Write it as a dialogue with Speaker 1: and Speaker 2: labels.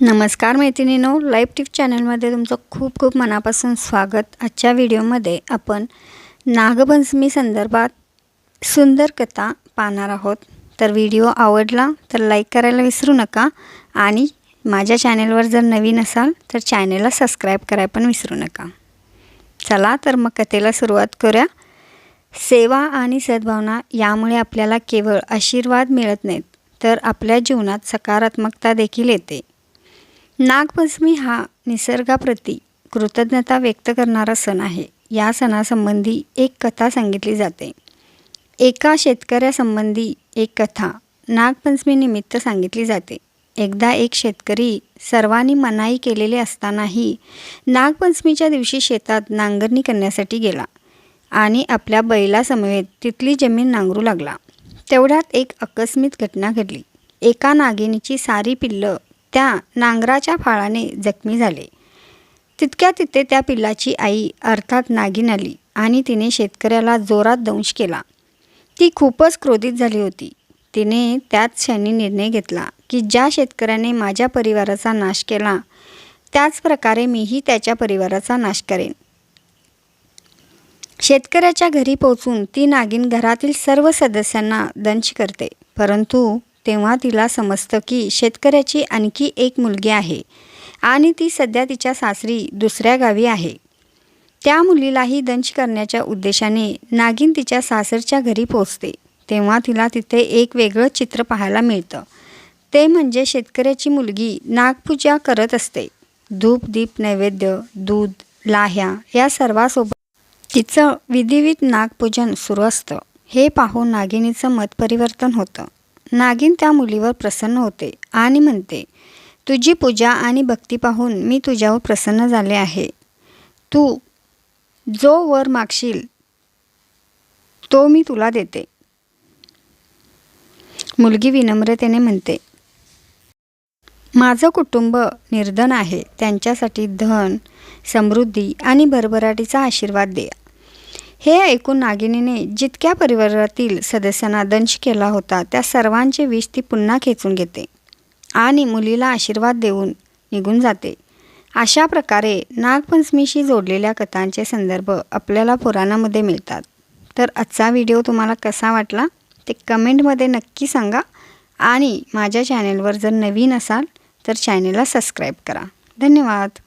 Speaker 1: नमस्कार मैत्रिणीनो live tip चॅनलमध्ये तुमचं खूप खूप मनापासून स्वागत. आजच्या व्हिडिओमध्ये आपण नागपंचमी संदर्भात सुंदर कथा पाहणार आहोत. तर व्हिडिओ आवडला तर लाईक करायला विसरू नका आणि माझ्या चॅनलवर जर नवीन असाल तर चॅनेलला सबस्क्राईब करायला पण विसरू नका. चला तर मग कथेला सुरुवात करूया. सेवा आणि सद्भावना यामुळे आपल्याला केवळ आशीर्वाद मिळत नाहीत तर आपल्या जीवनात सकारात्मकता देखील येते. नागपंचमी हा निसर्गाप्रती कृतज्ञता व्यक्त करणारा सण आहे. या सणासंबंधी एक कथा सांगितली जाते. एका शेतकऱ्यासंबंधी एक कथा नागपंचमीनिमित्त सांगितली जाते. एकदा एक शेतकरी सर्वांनी मनाई केलेले असतानाही नागपंचमीच्या दिवशी शेतात नांगरणी करण्यासाठी गेला आणि आपल्या बैलासमवेत तिथली जमीन नांगरू लागला. तेवढ्यात एक आकस्मिक घटना घडली. एका नागिनीची सारी पिल्लं त्या नांगराच्या फाळाने जखमी झाले. तितक्या तिथे त्या पिल्लाची आई अर्थात नागिन आली आणि तिने शेतकऱ्याला जोरात दंश केला. ती खूपच क्रोधित झाली होती. तिने त्याच क्षणी निर्णय घेतला की ज्या शेतकऱ्याने माझ्या परिवाराचा नाश केला त्याच प्रकारे मीही त्याच्या परिवाराचा नाश करेन. शेतकऱ्याच्या घरी पोचून ती नागिन घरातील सर्व सदस्यांना दंश करते परंतु तेव्हा तिला समजतं की शेतकऱ्याची आणखी एक मुलगी आहे आणि ती सध्या तिच्या सासरी दुसऱ्या गावी आहे. त्या मुलीलाही दंश करण्याच्या उद्देशाने नागिन तिच्या सासरच्या घरी पोचते तेव्हा तिला तिथे एक वेगळं चित्र पाहायला मिळतं. ते म्हणजे शेतकऱ्याची मुलगी नागपूजा करत असते. धूप दीप नैवेद्य दूध लाह्या या सर्वासोबत तिचं विधिवित नागपूजन सुरू असतं. हे पाहून नागिनीचं मत परिवर्तन होतं. नागिन त्या मुलीवर प्रसन्न होते आणि म्हणते तुझी पूजा आणि भक्ती पाहून मी तुझ्यावर प्रसन्न झाले आहे. तू जो वर मागशील तो मी तुला देते. मुलगी विनम्रतेने म्हणते माझं कुटुंब निर्धन आहे. त्यांच्यासाठी धन समृद्धी आणि भरभराटीचा आशीर्वाद दे. हे ऐकून नागिनीने जितक्या परिवारातील सदस्यांना दंश केला होता त्या सर्वांचे विष ती पुन्हा खेचून घेते आणि मुलीला आशीर्वाद देऊन निघून जाते. अशा प्रकारे नागपंचमीशी जोडलेल्या कथांचे संदर्भ आपल्याला पुराणामध्ये मिळतात. तर आजचा व्हिडिओ तुम्हाला कसा वाटला ते कमेंटमध्ये नक्की सांगा आणि माझ्या चॅनेलवर जर नवीन असाल तर चॅनेलला सबस्क्राईब करा. धन्यवाद.